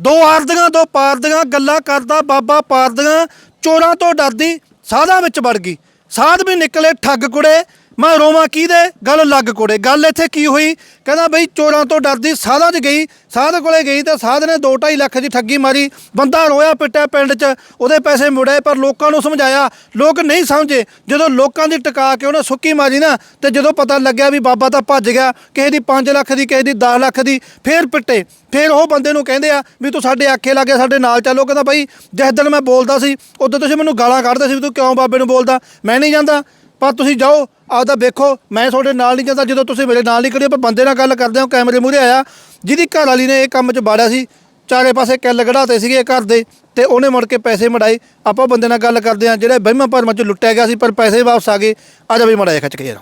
ਦੋ ਆਰਦੀਆਂ, ਦੋ ਪਾਰਦੀਆਂ, ਗੱਲਾਂ ਕਰਦਾ ਬਾਬਾ ਪਾਰਦੀਆਂ, ਚੋਰਾਂ ਤੋਂ ਡਰਦੀ, ਸਾਧਾਂ ਵਿੱਚ ਵੜ ਗਈ। ਸਾਧ ਵੀ ਨਿਕਲੇ ਠੱਗ ਕੁੜੇ ਮੈਂ ਰੋਵਾਂ ਕੀ ਦੇ ਗੱਲ ਲੱਗ ਕੋੜੇ। ਗੱਲ ਇੱਥੇ ਕੀ ਹੋਈ? ਕਹਿੰਦਾ ਬਈ ਚੋਰਾਂ ਤੋਂ ਡਰਦੀ ਸਾਧਾਂ 'ਚ ਗਈ। ਸਾਧ ਕੋਲੇ ਗਈ ਤਾਂ ਸਾਧ ਨੇ 2.5 ਲੱਖ ਦੀ ਠੱਗੀ ਮਾਰੀ। ਬੰਦਾ ਰੋਇਆ ਪਿੱਟਿਆ ਪਿੰਡ 'ਚ। ਉਹਦੇ ਪੈਸੇ ਮੁੜੇ ਪਰ ਲੋਕਾਂ ਨੂੰ ਸਮਝਾਇਆ। ਲੋਕ ਨਹੀਂ ਸਮਝੇ। ਜਦੋਂ ਲੋਕਾਂ ਦੀ ਟਿਕਾ ਕੇ ਉਹਨੇ ਸੁੱਕੀ ਮਾਰੀ ਨਾ, ਤੇ ਜਦੋਂ ਪਤਾ ਲੱਗਿਆ ਵੀ ਬਾਬਾ ਤਾਂ ਭੱਜ ਗਿਆ, ਕਿਸੇ ਦੀ 5 ਲੱਖ ਦੀ, ਕਿਸੇ ਦੀ 10 ਲੱਖ ਦੀ, ਫੇਰ ਪਿੱਟੇ। ਫੇਰ ਉਹ ਬੰਦੇ ਨੂੰ ਕਹਿੰਦੇ ਆ ਵੀ ਤੂੰ ਸਾਡੇ ਆਖੇ ਲੱਗੇ ਸਾਡੇ ਨਾਲ ਚੱਲੋ। ਕਹਿੰਦਾ ਬਈ ਜਿਸ ਦਿਨ ਮੈਂ ਬੋਲਦਾ ਸੀ, ਉਦੋਂ ਤੁਸੀਂ ਮੈਨੂੰ ਗਾਲਾਂ ਕੱਢਦੇ ਸੀ ਵੀ ਤੂੰ ਕਿਉਂ ਬਾਬੇ ਨੂੰ ਬੋਲਦਾ? ਮੈਂ ਨਹੀਂ ਜਾਂਦਾ। ਪਰ ਤੁਸੀਂ ਜਾਓ, ਆਪਦਾ ਵੇਖੋ, ਮੈਂ ਤੁਹਾਡੇ ਨਾਲ ਨਹੀਂ ਜਾਂਦਾ, ਜਦੋਂ ਤੁਸੀਂ ਮੇਰੇ ਨਾਲ ਨਹੀਂ ਖੜੇ ਪਰ ਬੰਦੇ ਨਾਲ ਗੱਲ ਕਰਦੇ ਹੋ, ਕੈਮਰੇ ਮੂਹਰੇ ਆਇਆ, ਜਿਹਦੀ ਘਰ ਵਾਲੀ ਨੇ ਇਹ ਕੰਮ 'ਚ ਬਾੜਿਆ ਸੀ, ਚਾਰੇ ਪਾਸੇ ਕਿੱਲ ਕਢਾਤੇ ਸੀਗੇ ਘਰ ਦੇ, ਤੇ ਉਹਨੇ ਮੁੜ ਕੇ ਪੈਸੇ ਮੜਾਏ, ਆਪਾਂ ਬੰਦੇ ਨਾਲ ਗੱਲ ਕਰਦੇ ਆ ਜਿਹੜੇ ਬਹਿਮਾਂ ਭਰਮਾਂ 'ਚ ਲੁੱਟਿਆ ਗਿਆ ਸੀ, ਪਰ ਪੈਸੇ ਵਾਪਸ ਆ ਗਏ, ਆ ਜਾ ਵੀ ਮੜਾਇਆ ਖਿੱਚ ਕੇ ਜਰਾ।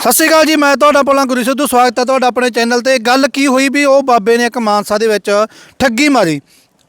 ਸਤਿ ਸ਼੍ਰੀ ਅਕਾਲ ਜੀ, ਮੈਂ ਤੁਹਾਡਾ ਪੋਲਾ ਗੁਰੂ ਸਿੱਧੂ, ਸਵਾਗਤ ਹੈ ਤੁਹਾਡਾ ਆਪਣੇ ਚੈਨਲ ਤੇ। ਗੱਲ ਕੀ ਹੋਈ ਵੀ ਉਹ ਬਾਬੇ ਨੇ ਇੱਕ ਮਾਨਸਾ ਦੇ ਵਿੱਚ ਠੱਗੀ ਮਾਰੀ,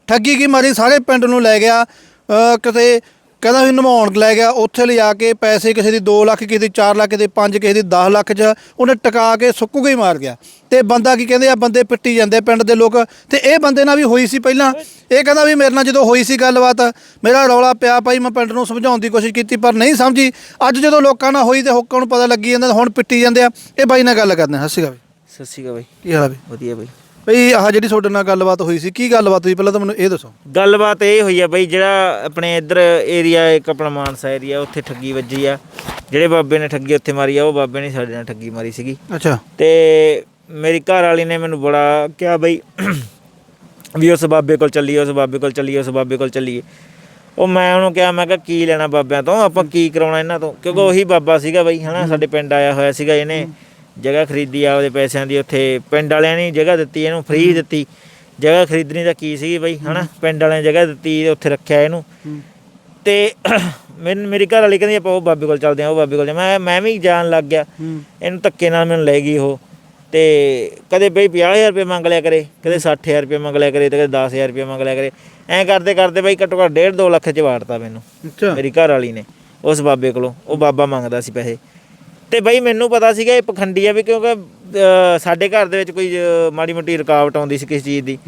ਠੱਗੀ ਕੀ ਮਾਰੀ, ਸਾਰੇ ਪਿੰਡ ਨੂੰ ਲੈ ਗਿਆ, ਅਹ ਕਿਤੇ ਕਹਿੰਦਾ ਵੀ ਨਮਾਉਣ ਲੈ ਗਿਆ ਉੱਥੇ ਲਿਜਾ ਕੇ ਪੈਸੇ ਕਿਸੇ ਦੀ 2 ਲੱਖ ਕਿਸੇ ਦੀ 4 ਲੱਖ ਕਿਸੇ ਦੀ 5 ਕਿਸੇ ਦੀ 10 ਲੱਖ ਚ ਉਹਨੇ ਟਕਾ ਕੇ ਸੁੱਕੂ ਹੀ ਮਾਰ ਗਿਆ। ਤੇ ਬੰਦਾ ਕੀ ਕਹਿੰਦੇ ਆ ਬੰਦੇ ਪਿੱਟੀ ਜਾਂਦੇ ਪਿੰਡ ਦੇ ਲੋਕ। ਤੇ ਇਹ ਬੰਦੇ ਨਾਲ ਵੀ ਹੋਈ ਸੀ ਪਹਿਲਾਂ। ਇਹ ਕਹਿੰਦਾ ਵੀ ਮੇਰੇ ਨਾਲ ਜਦੋਂ ਹੋਈ ਸੀ ਗੱਲਬਾਤ ਮੇਰਾ ਰੌਲਾ ਪਿਆ ਭਾਈ ਮੈਂ ਪਿੰਡ ਨੂੰ ਸਮਝਾਉਣ ਦੀ ਕੋਸ਼ਿਸ਼ ਕੀਤੀ ਪਰ ਨਹੀਂ ਸਮਝੀ। ਅੱਜ ਜਦੋਂ ਲੋਕਾਂ ਨਾਲ ਹੋਈ ਤੇ ਲੋਕਾਂ ਨੂੰ ਪਤਾ ਲੱਗੀ ਜਾਂਦਾ ਹੁਣ ਪਿੱਟੀ ਜਾਂਦੇ ਆ। ਇਹ ਬਾਈ ਨਾਲ ਗੱਲ ਕਰਦੇ ਹਾਂ ਸਤਿ ਸ਼੍ਰੀ ਅਕਾਲ ਬਈ। ਸਤਿ ਸ਼੍ਰੀ ਅਕਾਲ ਬਾਈ। ਕੀ ਹਾਲ ਆ ਬਈ? ਵਧੀਆ ਬਾਈ। ਬਈ ਆਹ ਜਿਹੜੀ ਤੁਹਾਡੇ ਨਾਲ ਗੱਲਬਾਤ ਹੋਈ ਸੀ ਕੀ ਗੱਲਬਾਤ ਹੋਈ? ਪਹਿਲਾਂ ਤਾਂ ਮੈਨੂੰ ਇਹ ਦੱਸੋ। ਗੱਲਬਾਤ ਇਹ ਹੋਈ ਆ ਬਾਈ ਜਿਹੜਾ ਆਪਣੇ ਇੱਧਰ ਏਰੀਆ ਇੱਕ ਆਪਣਾ ਮਾਨਸਾ ਏਰੀਆ ਉੱਥੇ ਠੱਗੀ ਵੱਜੀ ਆ। ਜਿਹੜੇ ਬਾਬੇ ਨੇ ਠੱਗੀ ਉੱਥੇ ਮਾਰੀ ਆ ਉਹ ਬਾਬੇ ਨੇ ਸਾਡੇ ਨਾਲ ਠੱਗੀ ਮਾਰੀ ਸੀਗੀ। ਅੱਛਾ। ਤੇ ਮੇਰੀ ਘਰ ਵਾਲੀ ਨੇ ਮੈਨੂੰ ਬੜਾ ਕਿਹਾ ਬਈ ਵੀ ਉਸ ਬਾਬੇ ਕੋਲ ਚੱਲੀਏ ਉਸ ਬਾਬੇ ਕੋਲ ਚੱਲੀਏ ਉਸ ਬਾਬੇ ਕੋਲ ਚੱਲੀਏ। ਉਹ ਮੈਂ ਉਹਨੂੰ ਕਿਹਾ ਮੈਂ ਕਿਹਾ ਕੀ ਲੈਣਾ ਬਾਬਿਆਂ ਤੋਂ? ਆਪਾਂ ਕੀ ਕਰਾਉਣਾ ਇਹਨਾਂ ਤੋਂ? ਕਿਉਂਕਿ ਉਹੀ ਬਾਬਾ ਸੀਗਾ ਬਈ ਹਨਾ ਸਾਡੇ ਪਿੰਡ ਆਇਆ ਹੋਇਆ ਸੀਗਾ ਇਹਨੇ। ਜਗ੍ਹਾ ਖਰੀਦੀ ਆ ਉਹਦੇ ਪੈਸਿਆਂ ਦੀ ਉੱਥੇ ਪਿੰਡ ਵਾਲਿਆਂ ਨੇ ਜਗ੍ਹਾ ਦਿੱਤੀ ਇਹਨੂੰ ਫ੍ਰੀ ਦਿੱਤੀ। ਜਗ੍ਹਾ ਖਰੀਦਣੀ ਤਾਂ ਕੀ ਸੀਗੀ ਬਈ ਹਨਾ? ਪਿੰਡ ਵਾਲਿਆਂ ਨੇ ਜਗ੍ਹਾ ਦਿੱਤੀ ਉੱਥੇ ਰੱਖਿਆ ਇਹਨੂੰ। ਤੇ ਮੈਨੂੰ ਮੇਰੀ ਘਰ ਵਾਲੀ ਕਹਿੰਦੀ ਆਪਾਂ ਉਹ ਬਾਬੇ ਕੋਲ ਚੱਲਦੇ ਆ ਉਹ ਬਾਬੇ ਕੋਲ। ਮੈਂ ਮੈਂ ਵੀ ਜਾਣ ਲੱਗ ਗਿਆ। ਇਹਨੂੰ ਧੱਕੇ ਨਾਲ ਮੈਨੂੰ ਲੈ ਗਈ ਉਹ। ਤੇ ਕਦੇ ਬਈ 50000 ਰੁਪਏ ਮੰਗ ਲਿਆ ਕਰੇ ਕਦੇ 60000 ਰੁਪਏ ਮੰਗ ਲਿਆ ਕਰੇ ਤੇ ਕਦੇ 10000 ਰੁਪਏ ਮੰਗ ਲਿਆ ਕਰੇ। ਐਂ ਕਰਦੇ ਕਰਦੇ ਬਈ ਘੱਟੋ ਘੱਟ 1.5 2 ਲੱਖ ਚ ਵਾੜਤਾ ਮੈਨੂੰ ਮੇਰੀ ਘਰ ਵਾਲੀ ਨੇ ਉਸ ਬਾਬੇ ਕੋਲੋਂ। ਉਹ ਬਾਬਾ ਮੰਗਦਾ ਸੀ ਪੈਸੇ। ਤੇ ਬਈ ਮੈਨੂੰ ਪਤਾ ਸੀਗਾ ਇਹ ਪਖੰਡੀ ਆ ਵੀ ਕਿਉਂਕਿ ਸਾਡੇ ਘਰ ਦੇ ਵਿੱਚ ਕੋਈ ਮਾੜੀ ਮੋਟੀ ਰੁਕਾਵਟ ਆਉਂਦੀ ਸੀ ਕਿਸੇ ਚੀਜ਼ ਦੀ।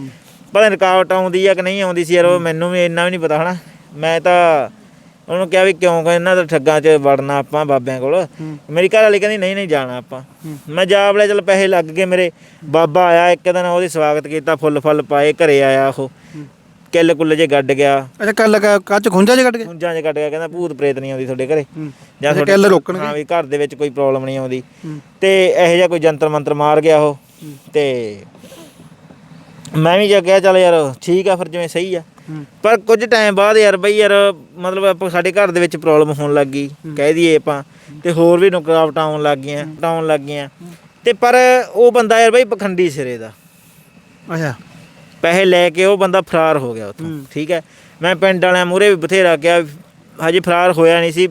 ਪਤਾ ਨੀ ਰੁਕਾਵਟ ਆਉਂਦੀ ਆ ਕਿ ਨਹੀਂ ਆਉਂਦੀ ਸੀ ਯਾਰ ਉਹ ਮੈਨੂੰ ਵੀ ਇੰਨਾ ਵੀ ਨਹੀਂ ਪਤਾ ਹਨਾ। ਮੈਂ ਤਾਂ ਉਹਨੂੰ ਕਿਹਾ ਵੀ ਕਿਉਂ ਕਿ ਇਹਨਾਂ ਦੇ ਠੱਗਾਂ 'ਚ ਵੜਨਾ ਆਪਾਂ ਬਾਬਿਆਂ ਕੋਲ। ਮੇਰੀ ਘਰ ਵਾਲੀ ਕਹਿੰਦੀ ਨਹੀਂ ਨਹੀਂ ਜਾਣਾ ਆਪਾਂ। ਮੈਂ ਜਾ ਬਲੇ ਚਲ ਪੈਸੇ ਲੱਗ ਗਏ ਮੇਰੇ। ਬਾਬਾ ਆਇਆ ਇੱਕ ਦਿਨ ਉਹਦੀ ਸਵਾਗਤ ਕੀਤਾ ਫੁੱਲ ਫੁੱਲ ਪਾਏ ਘਰੇ ਆਇਆ ਉਹ। ਕਿੱਲ ਕੁੱਲ ਜੇ ਗੱਡ ਗਿਆ। ਅੱਛਾ ਕੱਲ ਕੱਚ ਖੁੰਝਾ ਚ ਕੱਢ ਕੇ ਹੁੰਜਾਂ ਚ ਕੱਟ ਗਿਆ ਕਹਿੰਦਾ ਭੂਤ ਪ੍ਰੇਤ ਨਹੀਂ ਆਉਂਦੀ ਤੁਹਾਡੇ ਘਰੇ। ਜਾਂ ਅੱਛਾ, ਕਿੱਲ ਰੋਕਣਗੇ। ਹਾਂ ਵੀ ਘਰ ਦੇ ਵਿੱਚ ਕੋਈ ਪ੍ਰੋਬਲਮ ਨਹੀਂ ਆਉਂਦੀ। ਤੇ ਇਹੋ ਜਿਹਾ ਕੋਈ ਜੰਤਰ ਮੰਤਰ ਮਾਰ ਗਿਆ ਉਹ। ਤੇ ਮੈਂ ਵੀ ਜਾ ਕਿਹਾ ਚੱਲ ਯਾਰ ਠੀਕ ਆ ਫਿਰ ਜਿਵੇਂ ਸਹੀ ਆ। ਪਰ ਕੁਝ ਟਾਈਮ ਬਾਅਦ ਯਾਰ ਬਈ ਯਾਰ ਮਤਲਬ ਆਪਾਂ ਸਾਡੇ ਘਰ ਦੇ ਵਿੱਚ ਪ੍ਰੋਬਲਮ ਹੋਣ ਲੱਗ ਗਈ ਕਹਿ ਦਈਏ ਆਪਾਂ। ਤੇ ਹੋਰ ਵੀ ਰੁਕਾਵਟਾਂ ਆਉਣ ਲੱਗ ਗਈਆਂ ਆਉਣ ਲੱਗ ਗਈਆਂ। ਤੇ ਪਰ ਉਹ ਬੰਦਾ ਯਾਰ ਬਈ ਪਖੰਡੀ ਸਿਰੇ ਦਾ। ਅੱਛਾ। ਪੈਸੇ ਲੈ ਕੇ ਉਹ ਬੰਦਾ ਫਰਾਰ ਹੋ ਗਿਆ ਉੱਥੋਂ ਠੀਕ ਹੈ। ਮੈਂ ਪਿੰਡ ਵਾਲਿਆਂ ਮੂਹਰੇ ਵੀ ਬਥੇਰਾ ਕਿਹਾ ਹਜੇ ਫਰਾਰ ਹੋਇਆ ਨਹੀਂ ਸੀ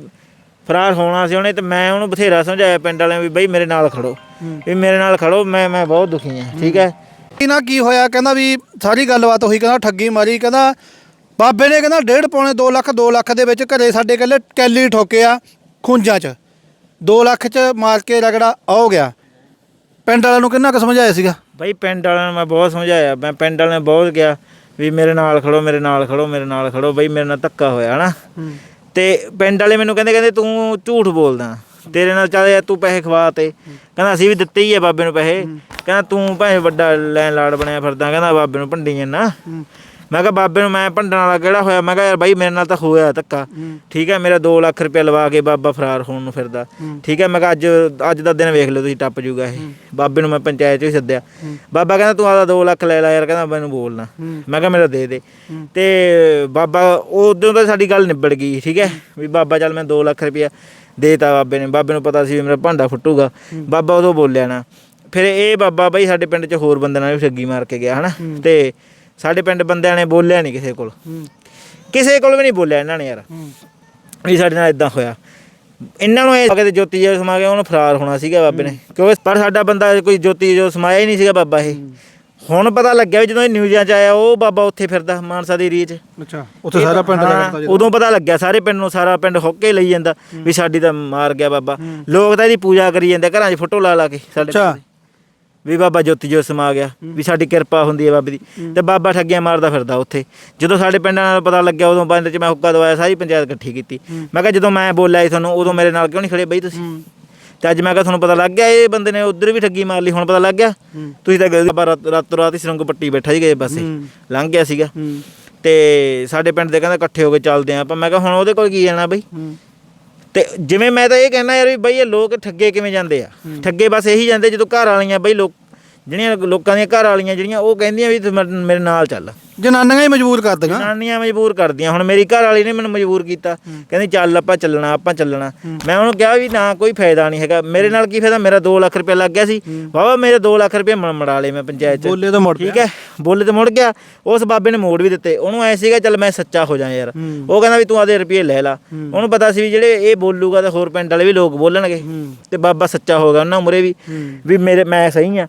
ਫਰਾਰ ਹੋਣਾ ਸੀ ਉਹਨੇ ਤੇ ਮੈਂ ਉਹਨੂੰ ਬਥੇਰਾ ਸਮਝਾਇਆ ਪਿੰਡ ਵਾਲਿਆਂ ਵੀ ਬਈ ਮੇਰੇ ਨਾਲ ਖੜੋ ਵੀ ਮੇਰੇ ਨਾਲ ਖੜੋ ਮੈਂ ਮੈਂ ਬਹੁਤ ਦੁਖੀ ਹਾਂ ਠੀਕ ਹੈ। ਕੀ ਨਾ ਕੀ ਹੋਇਆ ਕਹਿੰਦਾ ਵੀ ਸਾਰੀ ਗੱਲਬਾਤ ਹੋਈ ਕਹਿੰਦਾ ਠੱਗੀ ਮਾਰੀ ਕਹਿੰਦਾ ਬਾਬੇ ਨੇ ਕਹਿੰਦਾ ਡੇਢ ਪੌਣੇ 2 ਲੱਖ 2 ਲੱਖ ਦੇ ਵਿੱਚ ਘਰੇ ਸਾਡੇ ਕੱਲੇ ਕੈਲੀ ਠੋਕਿਆ ਖੁੰਝਾਂ 'ਚ 2 ਲੱਖ 'ਚ ਮਾਰ ਕੇ ਰਗੜਾ ਹੋ ਗਿਆ। ਪਿੰਡ ਵਾਲਿਆਂ ਨੂੰ ਕਿੰਨਾ ਕੁ ਸਮਝਾਇਆ ਸੀਗਾ? ਬਈ ਪਿੰਡ ਵਾਲਿਆਂ ਨੂੰ ਮੈਂ ਬਹੁਤ ਸਮਝਾਇਆ। ਮੈਂ ਪਿੰਡ ਵਾਲਿਆਂ ਨੇ ਬਹੁਤ ਕਿਹਾ ਵੀ ਮੇਰੇ ਨਾਲ ਖੜੋ ਮੇਰੇ ਨਾਲ ਖੜੋ ਮੇਰੇ ਨਾਲ ਖੜੋ। ਬਈ ਮੇਰੇ ਨਾਲ ਧੱਕਾ ਹੋਇਆ ਹਨਾ? ਤੇ ਪਿੰਡ ਵਾਲੇ ਮੈਨੂੰ ਕਹਿੰਦੇ ਕਹਿੰਦੇ ਤੂੰ ਝੂਠ ਬੋਲਦਾ। ਤੇਰੇ ਨਾਲ ਚੱਲ ਯਾਰ ਤੂੰ ਪੈਸੇ ਖਵਾ ਤੇ। ਕਹਿੰਦਾ ਅਸੀਂ ਵੀ ਦਿੱਤੇ ਹੀ ਆ ਬਾਬੇ ਨੂੰ ਪੈਸੇ। ਕਹਿੰਦਾ ਤੂੰ ਭਾਵੇਂ ਵੱਡਾ ਲੈਣ ਲਾੜ ਬਣਿਆ ਫਿਰਦਾ ਕਹਿੰਦਾ ਬਾਬੇ ਨੂੰ ਭੰਡੀ ਜਾਂਦਾ ਮੈਂ ਕਿਹਾ ਬਾਬੇ ਨੂੰ ਮੈਂ ਭੰਡਣ ਵਾਲਾ ਕਿਹੜਾ ਹੋਇਆ? ਮੈਂ ਕਿਹਾ ਯਾਰ ਬਾਈ ਮੇਰੇ ਨਾਲ ਤਾਂ ਹੋਇਆ ਧੱਕਾ। ਠੀਕ ਹੈ ਮੇਰਾ 2 ਲੱਖ ਰੁਪਏ ਲਵਾ ਕੇ ਬਾਬਾ ਫਰਾਰ ਹੋਣ ਨੂੰ ਫਿਰਦਾ। ਠੀਕ ਹੈ ਮੈਂ ਕਿਹਾ ਅੱਜ ਅੱਜ ਦਾ ਦਿਨ ਵੇਖ ਲਓ ਤੁਸੀਂ ਟੱਪ ਜੂਗਾ ਇਹ। ਬਾਬੇ ਨੂੰ ਮੈਂ ਪੰਚਾਇਤ 'ਚ ਵੀ ਸੱਦਿਆ। ਬਾਬਾ ਕਹਿੰਦਾ ਤੂੰ ਆਦਾ 2 ਲੱਖ ਲੈ ਲੈ ਯਾਰ ਕਹਿੰਦਾ ਮੈਨੂੰ ਬੋਲਣਾ ਮੈਂ ਕਿਹਾ ਮੇਰਾ ਦੇ ਦੇ। ਤੇ ਬਾਬਾ ਉਦੋਂ ਤਾਂ ਸਾਡੀ ਗੱਲ ਨਿਬੜ ਗਈ ਠੀਕ ਹੈ ਵੀ ਬਾਬਾ ਚੱਲ ਮੈਂ 2 ਲੱਖ ਰੁਪਇਆ ਦੇਤਾ ਬਾਬੇ ਨੇ। ਬਾਬੇ ਨੂੰ ਪਤਾ ਸੀ ਵੀ ਮੇਰਾ ਭਾਂਡਾ ਫੁੱਟੂਗਾ। ਬਾਬਾ ਉਦੋਂ ਬੋਲਿਆ ਨਾ। ਫਿਰ ਇਹ ਬਾਬਾ ਬਈ ਸਾਡੇ ਪਿੰਡ 'ਚ ਹੋਰ ਬੰਦੇ ਨਾਲ ਵੀ ਠੱਗੀ ਮਾਰ ਕੇ ਗਿਆ ਹਨਾ? ਤੇ ਸਾਡੇ ਪਿੰਡ ਬੰਦਿਆਂ ਨੇ ਬੋਲਿਆ ਨਹੀਂ ਕਿਸੇ ਕੋਲ। ਕਿਸੇ ਕੋਲ ਵੀ ਨਹੀਂ ਬੋਲਿਆ ਇਹਨਾਂ ਨੇ ਯਾਰ। ਵੀ ਸਾਡੇ ਨਾਲ ਇਦਾਂ ਹੋਇਆ। ਇਹਨਾਂ ਨੂੰ ਇਹ ਕਿਤੇ ਜੋਤੀ ਜੋ ਸਮਾ ਗਿਆ ਉਹਨੂੰ ਫਰਾਰ ਹੋਣਾ ਸੀਗਾ ਬਾਬੇ ਨੇ। ਕਿਉਂਕਿ ਪਰ ਸਾਡਾ ਬੰਦਾ ਕੋਈ ਜੋਤੀ ਜੋ ਸਮਾਇਆ ਹੀ ਨਹੀਂ ਸੀਗਾ ਬਾਬਾ ਇਹ। ਹੁਣ ਪਤਾ ਲੱਗਿਆ ਵੀ ਜਦੋਂ ਇਹ ਨਿਊਜ਼ਾਂ 'ਚ ਆਇਆ ਉਹ ਬਾਬਾ ਉੱਥੇ ਫਿਰਦਾ ਮਾਨਸਾ ਦੀ ਰੀਚ ਅੱਛਾ। ਉੱਥੇ ਸਾਰਾ ਪਿੰਡ ਰਗੜਦਾ ਜਦੋਂ ਉਦੋਂ ਪਤਾ ਲੱਗਿਆ ਸਾਰੇ ਪਿੰਡ ਨੂੰ ਸਾਰਾ ਪਿੰਡ ਹੁੱਕੇ ਲਈ ਜਾਂਦਾ ਵੀ ਸਾਡੀ ਤਾਂ ਮਾਰ ਗਿਆ ਬਾਬਾ। ਲੋਕ ਤਾਂ ਇਹਦੀ ਪੂਜਾ ਕਰੀ ਜਾਂਦੇ ਘਰਾਂ 'ਚ ਫੋਟੋ ਲਾ ਲਾ ਕੇ ਸਾਡੇ ਅੱਛਾ। ਵੀ ਬਾਬਾ ਜੋਤੀ ਜੋ ਸਮਾ ਗਿਆ ਵੀ ਸਾਡੀ ਕਿਰਪਾ ਹੁੰਦੀ ਹੈ ਬਾਬੇ ਦੀ। ਤੇ ਬਾਬਾ ਠੱਗੀਆਂ ਮਾਰਦਾ ਫਿਰਦਾ ਉੱਥੇ। ਜਦੋਂ ਸਾਡੇ ਪਿੰਡਾਂ ਨਾਲ ਪਤਾ ਲੱਗਿਆ ਉਦੋਂ ਬੰਦ ਚ ਮੈਂ ਹੁੱਕਾ ਦਵਾਇਆ ਸਾਰੀ ਪੰਚਾਇਤ ਇਕੱਠੀ ਕੀਤੀ। ਮੈਂ ਕਿਹਾ ਜਦੋਂ ਮੈਂ ਬੋਲਿਆ ਸੀ ਤੁਹਾਨੂੰ ਉਦੋਂ ਮੇਰੇ ਨਾਲ ਕਿਉਂ ਨਹੀਂ ਖੜੇ ਬਈ ਤੁਸੀਂ? ਤੇ ਅੱਜ ਮੈਂ ਕਿਹਾ ਤੁਹਾਨੂੰ ਪਤਾ ਲੱਗ ਗਿਆ ਇਹ ਬੰਦੇ ਨੇ ਉਧਰ ਵੀ ਠੱਗੀ ਮਾਰ ਲਈ ਹੁਣ ਪਤਾ ਲੱਗ ਗਿਆ। ਤੁਸੀਂ ਤਾਂ ਗਏ ਰਾਤ ਰਾਤੋਂ ਹੀ ਸਰੰਗ ਪੱਟੀ ਬੈਠਾ ਸੀ ਗਏ ਪਾਸੇ। ਲੰਘ ਗਿਆ ਸੀਗਾ। ਤੇ ਸਾਡੇ ਪਿੰਡ ਦੇ ਕਹਿੰਦਾ ਇਕੱਠੇ ਹੋ ਕੇ ਚੱਲਦੇ ਆਂ ਆਪਾਂ। ਮੈਂ ਕਿਹਾ ਹੁਣ ਉਹਦੇ ਕੋਲ ਕੀ ਜਾਣਾ ਬਈ? ਤੇ ਜਿਵੇਂ ਮੈਂ ਤਾਂ ਇਹ ਕਹਿਣਾ ਯਾਰ ਵੀ ਬਈ ਇਹ ਲੋਕ ਠੱਗੇ ਕਿਵੇਂ ਜਾਂਦੇ ਆ? ਠੱਗੇ ਬਸ ਇਹੀ ਜਾਂਦੇ ਜਦੋਂ ਘਰ ਵਾਲੀਆਂ ਬਈ ਲੋਕ ਜਿਹੜੀਆਂ ਲੋਕਾਂ ਦੀਆਂ ਘਰ ਵਾਲੀਆਂ ਜਿਹੜੀਆਂ ਉਹ ਕਹਿੰਦੀਆਂ ਵੀ ਤੂੰ ਮੇਰੇ ਮੇਰੇ ਨਾਲ ਚੱਲ। ਜਨਾਨੀਆਂ ਹੀ ਮਜਬੂਰ ਕਰ ਦਿੰਗਾ ਜਨਾਨੀਆਂ ਮਜਬੂਰ ਕਰਦੀਆਂ। ਹੁਣ ਮੇਰੀ ਘਰ ਵਾਲੀ ਨੇ ਮੈਨੂੰ ਮਜਬੂਰ ਕੀਤਾ। ਕਹਿੰਦੀ ਚੱਲ ਆਪਾਂ ਚੱਲਣਾ ਆਪਾਂ ਚੱਲਣਾ। ਮੈਂ ਉਹਨੂੰ ਕਿਹਾ ਵੀ ਨਾ ਕੋਈ ਫਾਇਦਾ ਨਹੀਂ ਹੈਗਾ। ਮੇਰੇ ਨਾਲ ਕੀ ਫਾਇਦਾ? ਮੇਰਾ 2 ਲੱਖ ਰੁਪਏ ਲੱਗ ਗਿਆ ਸੀ। ਵਾਵਾ ਮੇਰੇ 2 ਲੱਖ ਰੁਪਏ ਮੜਾ ਲਏ ਮੈਂ ਪੰਚਾਇਤ ਚ। ਬੋਲੇ ਤਾਂ ਮੁੜ ਠੀਕ ਹੈ? ਬੋਲੇ ਤੇ ਮੁੜ ਗਿਆ। ਉਸ ਬਾਬੇ ਨੇ ਮੋੜ ਵੀ ਦਿੱਤੇ। ਉਹਨੂੰ ਐ ਸੀਗਾ ਚੱਲ ਮੈਂ ਸੱਚਾ ਹੋ ਜਾ ਯਾਰ। ਉਹ ਕਹਿੰਦਾ ਵੀ ਤੂੰ ਆਦੇ ਰੁਪਏ ਲੈ ਲਾ। ਉਹਨੂੰ ਪਤਾ ਸੀ ਵੀ ਜਿਹੜੇ ਇਹ ਬੋਲੂਗਾ ਤਾਂ ਹੋਰ ਪਿੰਡ ਵਾਲੇ ਵੀ ਲੋਕ ਬੋਲਣਗੇ। ਤੇ ਬਾਬਾ ਸੱਚਾ ਹੋ ਗਿਆ ਉਹਨਾਂ ਮੁਰੇ ਵੀ। ਵੀ ਮੇਰੇ ਮੈਂ ਸਹੀ ਆ।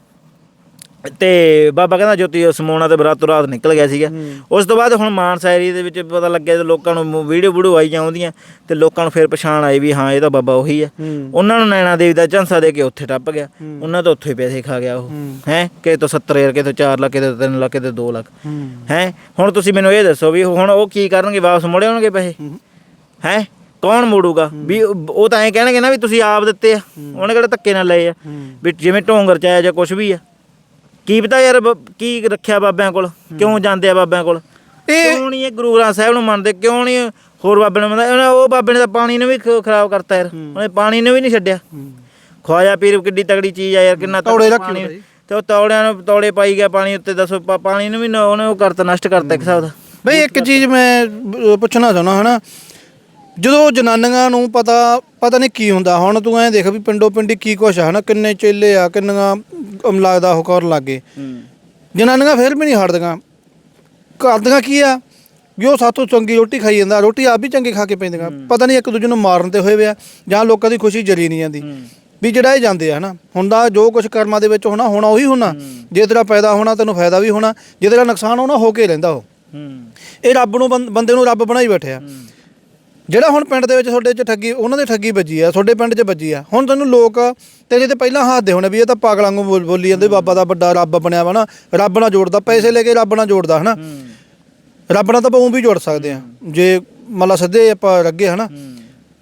ਤੇ ਬਾਬਾ ਕਹਿੰਦਾ ਜੋਤੀ ਸਮੋਣਾ ਤੇ ਬਰਾਤੋਂ ਰਾਤ ਨਿਕਲ ਗਿਆ ਸੀਗਾ। ਉਸ ਤੋਂ ਬਾਅਦ ਹੁਣ ਮਾਨਸਾ ਏਰੀਏ ਦੇ ਵਿੱਚ ਪਤਾ ਲੱਗਿਆ ਤੇ ਲੋਕਾਂ ਨੂੰ ਵੀਡੀਓ ਵੀਡੀਓ ਆਈ ਜਾਂਦੀਆਂ ਤੇ ਲੋਕਾਂ ਨੂੰ ਫਿਰ ਪਛਾਣ ਆਈ ਵੀ ਹਾਂ ਇਹ ਤਾਂ ਬਾਬਾ ਉਹੀ ਆ। ਉਹਨਾਂ ਨੂੰ ਨੈਣਾ ਦੇਵੀ ਦਾ ਝਾਂਸਾ ਦੇ ਕੇ ਉੱਥੇ ਟੱਪ ਗਿਆ। ਉਹਨਾਂ ਤੋਂ ਉੱਥੇ ਪੈਸੇ ਖਾ ਗਿਆ ਉਹ। ਹੈ। ਕਿ ਤੋਂ 70000 ਕਿ ਤੋਂ 4 ਲੱਖ ਕਿ ਤੋਂ 3 ਲੱਖ ਕਿ ਤੋਂ 2 ਲੱਖ। ਹੈ। ਹੁਣ ਤੁਸੀਂ ਮੈਨੂੰ ਇਹ ਦੱਸੋ ਵੀ ਹੁਣ ਉਹ ਕੀ ਕਰਨਗੇ? ਵਾਪਸ ਮੁੜੇ ਆਉਣਗੇ ਪੈਸੇ? ਹੈ। ਕੌਣ ਮੋੜੂਗਾ? ਵੀ ਉਹ ਉਹ ਤਾਂ ਐਂ ਕਹਿਣਗੇ ਨਾ ਵੀ ਤੁਸੀਂ ਆਪ ਦਿੱਤੇ ਆ। ਉਹਨੇ ਕਿਹੜਾ ਧੱਕੇ ਨਾਲ ਲਏ ਆ। ਵੀ ਜਿਵੇਂ ਢੋਂਗਰ ਚ ਆਇਆ ਜਾਂ ਕੁਝ ਵੀ ਆ। ਕੀ ਪਤਾ ਯਾਰ ਬ- ਕੀ ਰੱਖਿਆ ਬਾਬਿਆਂ ਕੋਲ? ਕਿਉਂ ਜਾਂਦੇ ਆ ਬਾਬਿਆਂ ਕੋਲ? ਇਹ ਕਿਉਂ ਨਹੀਂ ਇਹ ਗੁਰੂ ਗ੍ਰੰਥ ਸਾਹਿਬ ਨੂੰ ਮੰਨਦੇ? ਕਿਉਂ ਨਹੀਂ ਹੋਰ ਬਾਬੇ ਨੂੰ ਮੰਨਦੇ? ਉਹਨੇ ਉਹ ਬਾਬੇ ਨੇ ਤਾਂ ਪਾਣੀ ਨੂੰ ਵੀ ਖ- ਖਰਾਬ ਕਰਤਾ ਯਾਰ। ਉਹਨੇ ਪਾਣੀ ਨੂੰ ਵੀ ਨਹੀਂ ਛੱਡਿਆ। ਖਵਾਜਾ ਪੀਰ ਕਿੱਡੀ ਤਗੜੀ ਚੀਜ਼ ਆ ਯਾਰ ਕਿੰਨਾ ਤਗੜਾ ਤੌੜੇ ਰੱਖੀ ਪਾਣੀ- ਹੁੰਦਾ ਜੀ। ਤੇ ਉਹ ਤੌੜਿਆਂ ਨੂੰ ਤੌੜੇ ਪਾਈ ਗਿਆ ਪਾਣੀ ਉੱਤੇ ਦੱਸੋ ਪਾ- ਪਾਣੀ ਨੂੰ ਵੀ ਨਾ- ਉਹਨੇ ਉਹ ਕਰਤਾ ਨਸ਼ਟ ਕਰਤਾ ਇੱਕ ਹਿਸਾਬ ਦਾ। ਬਈ ਇੱਕ ਚੀਜ਼ ਮੈਂ ਅਹ, ਪੁੱਛਣਾ ਚਾਹੁੰਦਾ ਹਨਾ? ਜਦੋਂ ਜਨਾਨੀਆਂ ਨੂੰ ਪਤਾ ਪਤਾ ਨਹੀਂ ਕੀ ਹੁੰਦਾ ਹੁਣ ਤੂੰ ਐਂ ਦੇਖ ਵੀ ਪਿੰਡੋ ਪਿੰਡੀ ਕੀ ਕੁਛ ਆ ਹਨਾ? ਕਿੰਨੇ ਚੇਲੇ ਆ ਕਿੰਨੀਆਂ ਅਮ, ਲੱਗਦਾ ਉਹ ਕਰਨ ਲੱਗੇ। ਜਨਾਨੀਆਂ ਫਿਰ ਵੀ ਨਹੀਂ ਹਟਦੀਆਂ। ਕਰਦੀਆਂ ਕੀ ਆ? ਵੀ ਉਹ ਸਾਥੋਂ ਚੰਗੀ ਰੋਟੀ ਖਾਈ ਜਾਂਦਾ ਰੋਟੀ ਆਪ ਵੀ ਚੰਗੀ ਖਾ ਕੇ ਪੈਂਦੀਆਂ। ਪਤਾ ਨਹੀਂ ਇੱਕ ਦੂਜੇ ਨੂੰ ਮਾਰਨ ਤੇ ਹੋਏ ਵੇ ਆ ਜਾਂ ਲੋਕਾਂ ਦੀ ਖੁਸ਼ੀ ਜਰੀ ਨਹੀਂ ਜਾਂਦੀ। ਵੀ ਜਿਹੜਾ ਇਹ ਜਾਂਦੇ ਆ ਹਨਾ? ਹੁੰਦਾ ਜੋ ਕੁਝ ਕਰਮਾਂ ਦੇ ਵਿੱਚ ਹੋਣਾ ਹੋਣਾ ਉਹੀ ਹੋਣਾ। ਜੇ ਤੇਰਾ ਪੈਦਾ ਹੋਣਾ ਤੈਨੂੰ ਫਾਇਦਾ ਵੀ ਹੋਣਾ। ਜੇ ਤੇਰਾ ਨੁਕਸਾਨ ਹੋਣਾ ਹੋ ਕੇ ਰਹਿੰਦਾ ਉਹ। ਇਹ ਰੱਬ ਨੂੰ ਬੰਦੇ ਨੂੰ ਰੱਬ ਬਣਾਈ ਬੈਠਿਆ। ਜਿਹੜਾ ਹੁਣ ਪਿੰਡ ਦੇ ਵਿੱਚ ਤੁਹਾਡੇ 'ਚ ਠੱਗੀ ਉਹਨਾਂ ਦੇ ਠੱਗੀ ਵੱਜੀ ਆ ਤੁਹਾਡੇ ਪਿੰਡ 'ਚ ਵੱਜੀ ਆ। ਹੁਣ ਤੁਹਾਨੂੰ ਲੋਕ ਤੇਰੇ ਤੇ ਪਹਿਲਾਂ ਹੱਸਦੇ ਹੋਣੇ ਵੀ ਇਹ ਤਾਂ ਪਾਗਲਾਂ ਨੂੰ ਬੋਲ- ਬੋਲੀ ਜਾਂਦੇ ਬਾਬਾ ਦਾ ਵੱਡਾ ਰੱਬ ਬਣਿਆ ਵਾ ਨਾ ਰੱਬ ਨਾਲ ਜੋੜਦਾ ਪੈਸੇ ਲੈ ਕੇ ਰੱਬ ਨਾਲ ਜੋੜਦਾ ਹਨਾ? ਰੱਬ ਨਾਲ ਤਾਂ ਆਪਾਂ ਊਂ ਵੀ ਜੋੜ ਸਕਦੇ ਆ ਜੇ ਮਤਲਬ ਸਿੱਧੇ ਆਪਾਂ ਰੱਗੇ ਹਨਾ?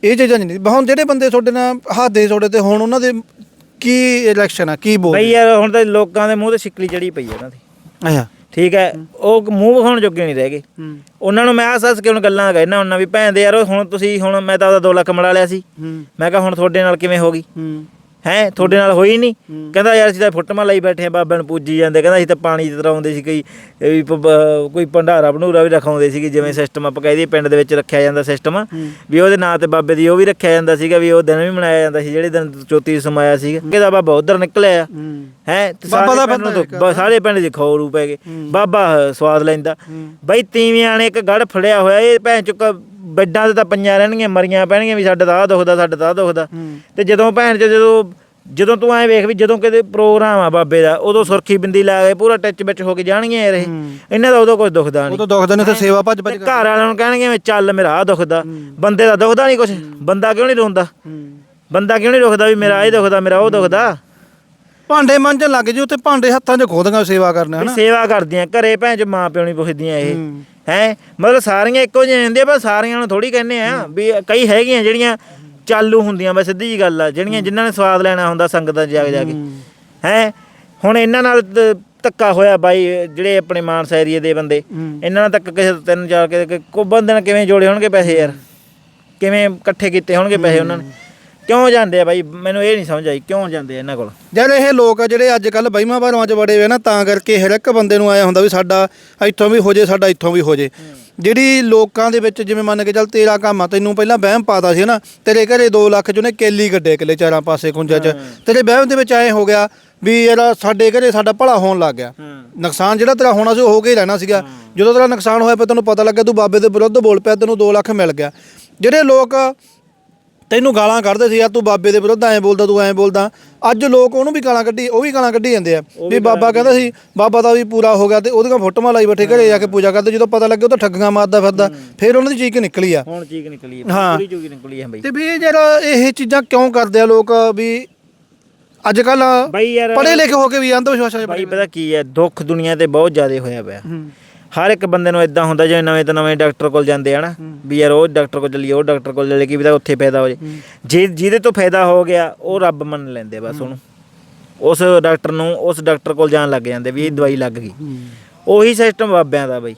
ਇਹ ਚੀਜ਼ਾਂ ਨਹੀਂ ਹੁਣ ਜਿਹੜੇ ਬੰਦੇ ਤੁਹਾਡੇ ਨਾਲ ਹੱਸਦੇ ਤੁਹਾਡੇ ਤੇ ਹੁਣ ਉਹਨਾਂ ਦੇ ਕੀ ਇਲੈਕਸ਼ਨ ਆ ਕੀ ਬੋਲ ਬਈ ਯਾਰ ਹੁਣ ਤਾਂ ਲੋਕਾਂ ਦੇ ਮੂੰਹ ਤੇ ਛਿੱਕਲੀ ਚੜੀ ਪਈ ਆ ਉਹਨਾਂ ਦੀ। ਅੱਛਾ। ਠੀਕ ਹੈ ਉਹ ਮੂੰਹ ਵਿਖਾਉਣ ਜੋਗੇ ਨਹੀਂ ਰਹਿ ਗਏ। ਉਹਨਾਂ ਨੂੰ ਮੈਂ ਆਸ ਆਸ ਕੇ ਹੁਣ ਗੱਲਾਂ ਕਹਿਣਾ ਉਹਨਾਂ ਵੀ ਭੈਣ ਦੇ ਯਾਰ ਹੁਣ ਤੁਸੀਂ ਹੁਣ ਮੈਂ ਤਾਂ ਉਹਦਾ 2 ਲੱਖ ਮੜਾ ਲਿਆ ਸੀ। ਮੈਂ ਕਿਹਾ ਹੁਣ ਤੁਹਾਡੇ ਨਾਲ ਕਿਵੇਂ ਹੋ ਗਈ? ਹੂੰ ਤੁਹਾਡੇ ਨਾਲ ਹੋਈ ਨਹੀਂ ਕਹਿੰਦਾ ਯਾਰ ਅਸੀਂ ਤਾਂ ਫੁੱਟਮਾ ਲਈ ਬੈਠੇ ਆ ਬਾਬਿਆਂ ਨੂੰ ਪੂਜੀ ਜਾਂਦੇ। ਕਹਿੰਦਾ ਅਸੀਂ ਤਾਂ ਪਾਣੀ ਤਰਾਉਂਦੇ ਸੀ ਕੋਈ ਵੀ ਕੋਈ ਭੰਡਾਰਾ ਭੰਡੂਰਾ ਵੀ ਰਖਾਉਂਦੇ ਸੀਗੇ ਜਿਵੇਂ ਸਿਸਟਮ ਆਪਾਂ ਕਹਿ ਦਈਏ ਪਿੰਡ ਦੇ ਵਿੱਚ ਰੱਖਿਆ ਜਾਂਦਾ ਸਿਸਟਮ ਵੀ ਉਹਦੇ ਨਾਂ ਤੇ ਬਾਬੇ ਦੀ ਉਹ ਵੀ ਰੱਖਿਆ ਜਾਂਦਾ ਸੀਗਾ ਵੀ ਉਹ ਦਿਨ ਵੀ ਮਨਾਇਆ ਜਾਂਦਾ ਸੀ ਜਿਹੜੇ ਦਿਨ ਚੌਥੀ ਸਮਾਇਆ ਸੀਗਾ ਕਿਹਦਾ ਬਾਬਾ ਉਧਰ ਨਿਕਲਿਆ। ਹੂੰ। ਹੈ ਬਾਬਾ ਦਾ ਸਾਰੇ ਪਿੰਡ ਦੇ ਖੌਰੂ ਪੈ ਗਏ। ਬਾਬਾ ਸਵਾਦ ਲੈਂਦਾ। ਬਈ ਤੀਵਿਆਂ ਨੇ ਇੱਕ ਗੜ ਫੜਿਆ ਹੋਇਆ ਇਹ ਭੈਣ ਚੁੱਕ ਬੈੱਡਾਂ ਤੇ ਤਾਂ ਪਈਆਂ ਰਹਿਣਗੀਆਂ ਮਰੀਆਂ ਪੈਣਗੀਆਂ ਵੀ ਸਾਡਾ ਤਾਂ ਆਹ ਦੁਖਦਾ ਸਾਡਾ ਤਾਂ ਆਹ ਦੁਖਦਾ। ਤੇ ਜਦੋਂ ਭੈਣ ਚ ਜਦੋਂ ਜਦੋਂ ਤੂੰ ਐ ਵੇਖ ਵੀ ਜਦੋਂ ਕਿਤੇ ਪ੍ਰੋਗਰਾਮ ਆ ਬਾਬੇ ਦਾ ਉਦੋਂ ਸੁਰਖੀ ਬਿੰਦੀ ਲਾ ਕੇ ਪੂਰਾ ਟੱਚ ਵਿੱਚ ਹੋ ਕੇ ਜਾਣਗੀਆਂ ਇਹ ਇਹਨਾਂ ਦਾ ਉਦੋਂ ਕੁਝ ਦੁਖਦਾ ਨਹੀਂ। ਤਾਂ ਦੁਖਦੇ ਨੇ ਤੇ ਸੇਵਾ ਭੱਜ ਭੱਜ ਤੇ ਘਰ ਵਾਲਿਆਂ ਨੂੰ ਕਹਿਣਗੇ ਵੀ ਚੱਲ ਮੇਰਾ ਆ ਦੁਖਦਾ। ਬੰਦੇ ਦਾ ਦੁਖਦਾ ਨਹੀਂ ਕੁਝ ਬੰਦਾ ਕਿਉਂ ਨਹੀਂ ਰੋਂਦਾ? ਬੰਦਾ ਕਿਉਂ ਨਹੀਂ ਰੁਕਦਾ ਵੀ ਮੇਰਾ ਇਹ ਦੁਖਦਾ ਮੇਰਾ ਉਹ ਦੁਖਦਾ? ਭਾਂਡੇ ਮਾਂਜਣ ਲੱਗ ਜੀ ਉੱਥੇ ਭਾਂਡੇ ਹੱਥਾਂ 'ਚ ਖੋਦੀਆਂ ਸੇਵਾ ਕਰਨਾ ਹਨਾ? ਸੇਵਾ ਕਰਦੀਆਂ ਘਰੇ ਭੈਣ ਚ ਮਾਂ ਪਿਓ ਨਹੀਂ ਪੁੱਛਦੀਆਂ ਇਹ। ਹੈ? ਮਤਲਬ ਸਾਰੀਆਂ ਇੱਕੋ ਜਿਹੀਆਂ ਹੁੰਦੀਆਂ, ਪਰ ਸਾਰੀਆਂ ਨੂੰ ਥੋੜੀ ਕਹਿੰਦੇ ਆ ਵੀ ਕਈ ਹੈਗੀਆਂ ਜਿਹੜੀਆਂ ਚਾਲੂ ਹੁੰਦੀਆਂ, ਬਸ ਸਿੱਧੀ ਜੀ ਗੱਲ ਆ, ਜਿਹੜੀਆਂ ਜਿਨ੍ਹਾਂ ਨੇ ਸਵਾਦ ਲੈਣਾ ਹੁੰਦਾ ਸੰਗਤਾਂ 'ਚ ਜਾ ਕੇ ਜਾ ਕੇ। ਹੈ? ਹੁਣ ਇਹਨਾਂ ਨਾਲ ਧੱਕਾ ਹੋਇਆ ਬਾਈ, ਜਿਹੜੇ ਆਪਣੇ ਮਾਨਸਾ ਏਰੀਏ ਦੇ ਬੰਦੇ। ਇਹਨਾਂ ਨਾਲ ਤੱਕ ਕਿਸੇ ਤਿੰਨ ਚਾਰ ਕੇ ਕੋ ਬੰਦੇ ਨਾਲ ਕਿਵੇਂ ਜੋੜੇ ਹੋਣਗੇ ਪੈਸੇ ਯਾਰ? ਕਿਵੇਂ ਇਕੱਠੇ ਕੀਤੇ ਹੋਣਗੇ ਪੈਸੇ ਉਹਨਾਂ ਨੇ? ਕਿਉਂ ਜਾਂਦੇ ਆ ਬਾਈ? ਮੈਨੂੰ ਇਹ ਨਹੀਂ ਸਮਝ ਆਈ ਕਿਉਂ ਜਾਂਦੇ ਆ ਇਹਨਾਂ ਕੋਲ? ਜਦ ਇਹ ਲੋਕ ਆ ਜਿਹੜੇ ਅੱਜ ਕੱਲ ਬਈਮਾ ਬਾਰਾਂ 'ਚ ਬੜੇ ਹੋਏ ਨਾ ਤਾਂ ਕਰਕੇ ਹਰ ਇੱਕ ਬੰਦੇ ਨੂੰ ਆਇਆ ਹੁੰਦਾ ਵੀ ਸਾਡਾ ਇੱਥੋਂ ਵੀ ਹੋ ਜੇ ਸਾਡਾ ਇੱਥੋਂ ਵੀ ਹੋ ਜੇ। ਜਿਹੜੀ ਲੋਕਾਂ ਦੇ ਵਿੱਚ ਜਿਵੇਂ ਮੰਨ ਕੇ ਚੱਲ ਤੇਰਾ ਕੰਮ ਆ ਤੈਨੂੰ ਪਹਿਲਾਂ ਵਹਿਮ ਪਾਦਾ ਸੀ ਨਾ ਤੇਰੇ ਘਰੇ 2 ਲੱਖ 'ਚ ਉਹਨੇ ਕੇਲੀ ਗੱਡੇ ਕਿਲੇ ਚਾਰਾਂ ਪਾਸੇ ਕੁੰਜਾ 'ਚ। ਤੇਰੇ ਵਹਿਮ ਦੇ ਵਿੱਚ ਐ ਹੋ ਗਿਆ ਵੀ ਯਾਰ ਸਾਡੇ ਘਰੇ ਸਾਡਾ ਭਲਾ ਹੋਣ ਲੱਗ ਗਿਆ। ਨੁਕਸਾਨ ਜਿਹੜਾ ਤੇਰਾ ਹੋਣਾ ਸੀ ਉਹ ਹੋ ਕੇ ਰਹਿਣਾ ਸੀਗਾ। ਜਦੋਂ ਤੇਰਾ ਨੁਕਸਾਨ ਹੋਇਆ ਪਿਆ ਤੈਨੂੰ ਪਤਾ ਲੱਗਾ ਤੂੰ ਬਾਬੇ ਦੇ ਵਿਰੁੱਧ ਬੋਲ ਪਿਆ ਤੈਨੂੰ 2 ਲੱਖ ਮਿਲ ਗਿਆ। ਜਿਹੜੇ ਲੋਕ ਤੈਨੂੰ ਗਾਲਾਂ ਕੱਢਦੇ ਸੀ ਯਾਰ ਤੂੰ ਬਾਬੇ ਦੇ ਵਿਰੁੱਧ ਐਂ ਬੋਲਦਾ ਤੂੰ ਐਂ ਬੋਲਦਾ। ਅੱਜ ਲੋਕ ਉਹਨੂੰ ਵੀ ਗਾਲਾਂ ਕੱਢੀ ਉਹ ਵੀ ਗਾਲਾਂ ਕੱਢੀ ਜਾਂਦੇ ਆ। ਵੀ ਬਾਬਾ ਕਹਿੰਦਾ ਸੀ ਬਾਬਾ ਦਾ ਵੀ ਪੂਰਾ ਹੋ ਗਿਆ ਤੇ ਉਹਦੀਆਂ ਫੋਟੋਆਂ ਲਾਈ ਬੈਠੇ ਘਰੇ ਜਾ ਕੇ ਪੂਜਾ ਕਰਦੇ ਜਦੋਂ ਪਤਾ ਲੱਗਿਆ ਉਹ ਤਾਂ ਠੱਗੀਆਂ ਮਾਰਦਾ ਫਿਰਦਾ। ਫਿਰ ਉਹਨਾਂ ਦੀ ਚੀਕ ਨਿਕਲੀ ਆ। ਹੁਣ ਚੀਕ ਨਿਕਲੀ ਹੈ ਹਾਂ। ਪੂਰੀ ਚੀਕ ਨਿਕਲੀ ਹੈ ਬਾਈ। ਤੇ ਵੀ ਇਹ ਜਿਹੜਾ ਇਹ ਚੀਜ਼ਾਂ ਕਿਉਂ ਕਰਦੇ ਆ ਲੋਕ ਵੀ ਅੱਜ ਕੱਲ ਬਾਈ ਯਾਰ ਪੜ੍ਹੇ ਲਿਖੇ ਹੋ ਕੇ ਵੀ ਅੰਧ ਵਿਸ਼ਵਾਸਾਂ 'ਚ ਬਾਈ ਪਤਾ ਕੀ ਹੈ ਦੁੱਖ ਦੁਨੀਆ ਤੇ ਬਹੁਤ ਜ਼ਿਆਦਾ ਹੋਇਆ ਪਿਆ। ਹੂੰ। ਹਰ ਇੱਕ ਬੰਦੇ ਨੂੰ ਇਦਾਂ ਹੁੰਦਾ ਜਿਵੇਂ ਨਵੇਂ ਤੋਂ ਨਵੇਂ ਡਾਕਟਰ ਕੋਲ ਜਾਂਦੇ ਆ ਨਾ ਵੀ ਯਾਰ ਉਹ ਡਾਕਟਰ ਕੋਲ ਚੱਲੀਏ ਉਹ ਡਾਕਟਰ ਕੋਲ ਚੱਲੀਏ ਕੀ ਪਤਾ ਉੱਥੇ ਫਾਇਦਾ ਹੋ ਜੇ। ਜੇ ਜਿਹਦੇ ਤੋਂ ਫਾਇਦਾ ਹੋ ਗਿਆ ਉਹ ਰੱਬ ਮੰਨ ਲੈਂਦੇ ਬਸ ਉਹਨੂੰ। ਉਸ ਡਾਕਟਰ ਨੂੰ ਉਸ ਡਾਕਟਰ ਕੋਲ ਜਾਣ ਲੱਗ ਜਾਂਦੇ ਵੀ ਇਹ ਦਵਾਈ ਲੱਗ ਗਈ। ਉਹੀ ਸਿਸਟਮ ਬਾਬਿਆਂ ਦਾ ਬਈ।